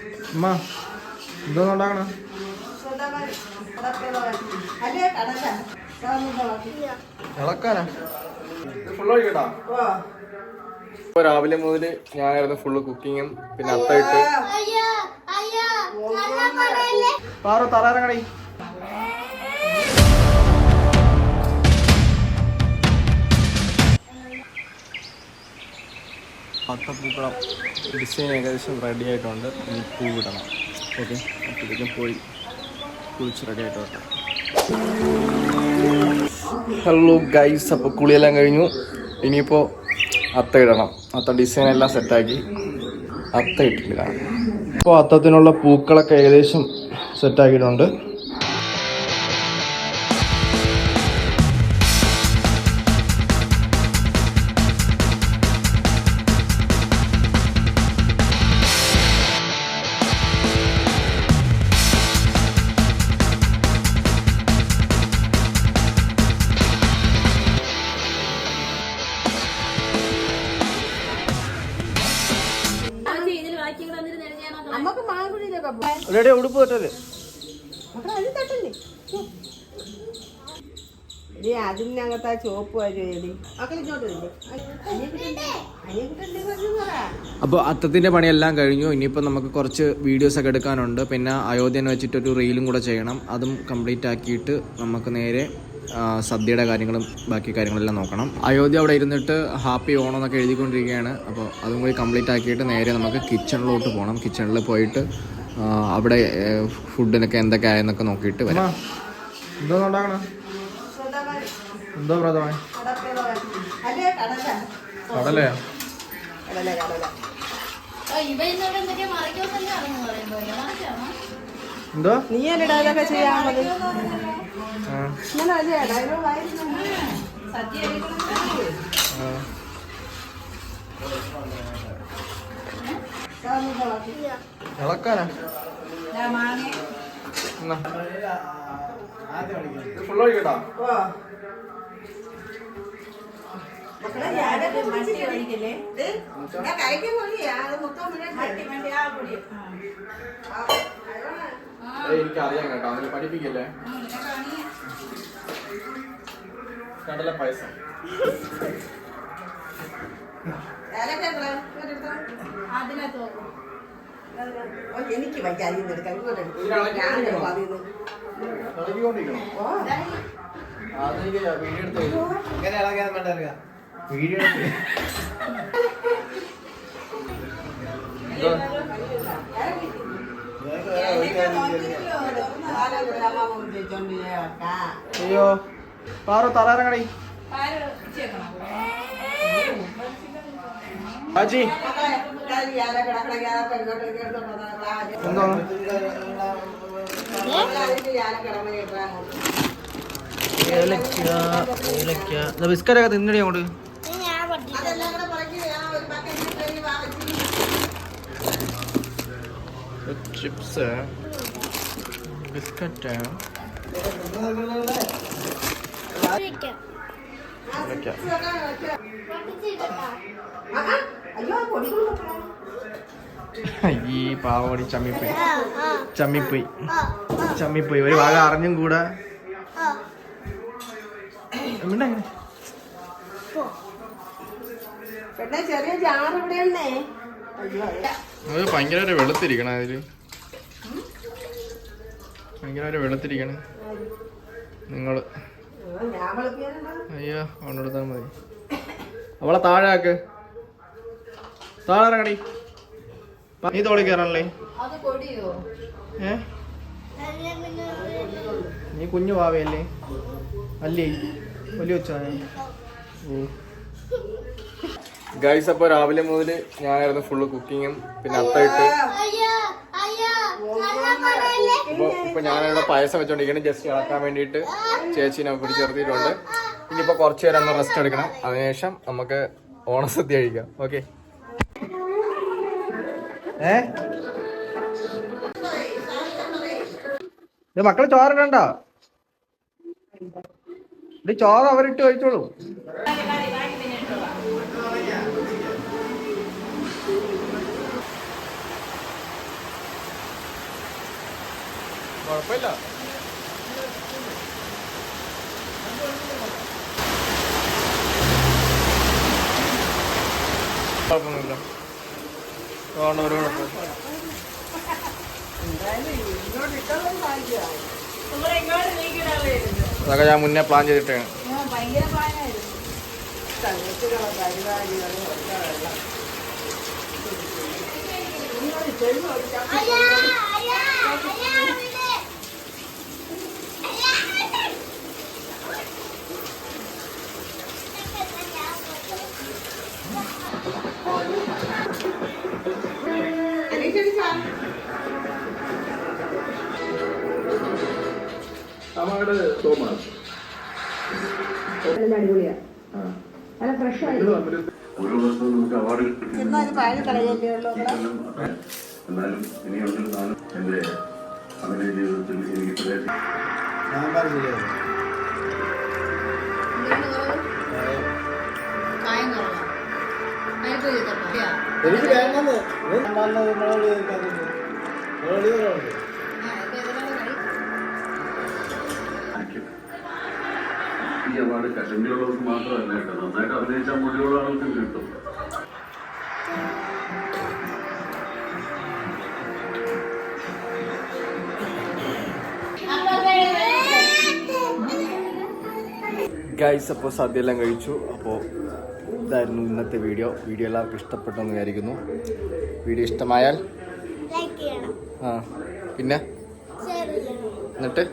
അമ്മ ഉണ്ടാക്കണ ഇളക്കാനാ? ഒഴിക്കട്ടാ ഇപ്പൊ രാവിലെ മുതൽ ഞാനായിരുന്നു ഫുള്ള് കുക്കിങ്ങും പിന്നെ അത്തയിട്ട്. അയ്യോ അയ്യോ നല്ല പറയല്ലേ പാറു തറാറങ്ങടി പത്തപ്പൂക്കളം ഡിസൈൻ ഏകദേശം റെഡി ആയിട്ടുണ്ട്. ഇനി പൂ വിടണം ഓക്കെ അപ്പോഴേക്കും പോയി കുളിച്ച് റെഡി ആയിട്ട് വരട്ടെ. ഹലോ ഗൈസ് അപ്പോൾ കുളിയെല്ലാം കഴിഞ്ഞു. ഇനിയിപ്പോൾ അത്ത ഇടണം. അത്ത ഡിസൈൻ എല്ലാം സെറ്റാക്കി അത്ത ഇട്ടിട്ടില്ല. ഇപ്പോൾ അത്തത്തിനുള്ള പൂക്കളൊക്കെ ഏകദേശം സെറ്റാക്കിയിട്ടുണ്ട് റെഡി ഉടുപ്പ് തട്ടല്ലേ എടി അതിനകത്ത് ആ ചോപ്പ് വരുമേടി അപ്പോൾ അത്തത്തിന്റെ പണിയെല്ലാം കഴിഞ്ഞു. ഇനിയിപ്പോൾ നമുക്ക് കുറച്ച് വീഡിയോസ് ഒക്കെ എടുക്കാനുണ്ട്. പിന്നെ അയോധ്യനെ വെച്ചിട്ടൊരു റീലും കൂടെ ചെയ്യണം. അതും കംപ്ലീറ്റ് ആക്കിയിട്ട് നമുക്ക് നേരെ സദ്യയുടെ കാര്യങ്ങളും ബാക്കി കാര്യങ്ങളെല്ലാം നോക്കണം. അയോധ്യ അവിടെ ഇരുന്നിട്ട് ഹാപ്പി ഓണം എന്നൊക്കെ എഴുതിക്കൊണ്ടിരിക്കുകയാണ്. അപ്പോൾ അതും കൂടി കംപ്ലീറ്റ് ആക്കിയിട്ട് നേരെ നമുക്ക് കിച്ചണിലോട്ട് പോകണം കിച്ചണിൽ പോയിട്ട് അവിടെ ഫുഡിനൊക്കെ എന്തൊക്കെ ആയെന്നൊക്കെ നോക്കിയിട്ട് വരാം. എന്തോ കടലയാ എന്തോ നീ അല്ലേ ഡയലോഗ് ചെയ്യാൻ മതി ആ. ഇങ്ങനെ അല്ലേ ഡയലോഗ് ആയിരുന്നു സദ്യ ആ ഇളക്കാനാ എന്നാ. ഇത് full ഒഴിക്കട്ടാ? മക്കളെ ഞാനൊക്കെ കുടിച്ചില്ലേ? ഇത് ഞാൻ കഴിക്കാൻ പൊടിയാ അത് മൊത്തം മട്ടി മട്ടി ആ പൊടി. ഏയ് എനിക്കറിയാം കേട്ടോ. അതിന് പഠിപ്പിക്കല്ലേ? കടല പായസം. അതിനകത്ത് എനിക്ക് വയ്യ അതിൽ എടുക്കാം ഇങ്ങോട്ട് എടുക്കാം. അതിൽ നിന്ന് ഓ. വീഡിയോ അയ്യോ പാറു തറാറങ്ങടി ആജി ഏലക്ക ബിസ്ക്കറ്റൊക്കെ തിന്നടി അങ്ങോട്ട് ചിപ്സ് ബിസ്ക്കറ്റ് അയ്യോ പൊടികളും ഈ പാവടി ചമ്മിപ്പോയി. ചമ്മിപ്പൊയ്. ചമ്മിപ്പൊയ്. ഒരു ഭാഗം അറിഞ്ഞും കൂടെ. അത് ഭയങ്കര വെളുത്തിരിക്കണം അതിൽ. ഭയങ്കര വെളുത്തിരിക്കണ. നിങ്ങൾ. അയ്യോ അവളെടുത്താൽ മതി. അവളെ താഴെ ആക്ക്. താഴെ ഇറങ്ങടി. നീ തോളി കയറാനല്ലേ അത് കൊടിയോ ഏ? നീ കുഞ്ഞു പാവയല്ലേ അല്ലേ? വലിയ ഉച്ചായ ഗൈസ് അപ്പൊ രാവിലെ മുതൽ ഞാനായിരുന്നു ഫുള്ള് കുക്കിങ്ങും പിന്നെ അത്തായിട്ട് ഇപ്പൊ ഞാനിവിടെ പായസം വെച്ചോണ്ടിരിക്കണം. ജസ്റ്റ് ഇളക്കാൻ വേണ്ടിയിട്ട് ചേച്ചിനെ പിടിച്ച് നിർത്തിയിട്ടുണ്ട് ഇനിയിപ്പോൾ കുറച്ച് നേരം ഒന്ന് റെസ്റ്റ് എടുക്കണം. അതിനുശേഷം നമുക്ക് ഓണസദ്യ കഴിക്കാം. ഓക്കെ ഏ? ഇത് മക്കൾ ചോറിടണ്ട? ഇത് ചോറ് അവരിട്ട് കഴിച്ചോളൂ. കുഴപ്പമില്ല. കുഴപ്പമൊന്നുമില്ല. അതൊക്കെ ഞാൻ മുന്നേ പ്ലാൻ ചെയ്തിട്ടാണ്. പ്ലാനായിരുന്നു അമ്മയുടെ തോമസ് ഓരോ വർഷവും നമുക്ക് അവാർഡ് എന്നാലും പാൽ കളയല്ലേ ഉള്ളൂ എന്നാലും ഇനിയുണ്ടെങ്കിൽ നാളും എന്റെ അഭിനയ ജീവിതത്തിൽ എനിക്ക് എനിക്ക് വേണ്ടത്. ഈ അവാർഡ് കഷണ്ടിയുള്ളവർക്ക് മാത്രമല്ല കേട്ടോ. നന്നായിട്ട് അഭിനയിച്ച മുടിയുള്ള ആൾക്കും കിട്ടും. ഗൈസ് അപ്പോൾ സദ്യ എല്ലാം കഴിച്ചു. അപ്പോൾ ഇതായിരുന്നു ഇന്നത്തെ വീഡിയോ വീഡിയോ എല്ലാവർക്കും ഇഷ്ടപ്പെട്ടെന്ന് വിചാരിക്കുന്നു. വീഡിയോ ഇഷ്ടമായാൽ ലൈക്ക് ചെയ്യണം. ആ പിന്നെ? ഷെയർ ചെയ്യണം. എന്നിട്ട്?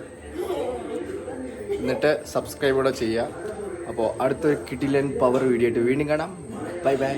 എന്നിട്ട് സബ്സ്ക്രൈബ് കൂടെ ചെയ്യുക. അപ്പോൾ അടുത്തൊരു കിട്ടിലൻ പവർ വീഡിയോ ആയിട്ട് വീണ്ടും കാണാം. Bye bye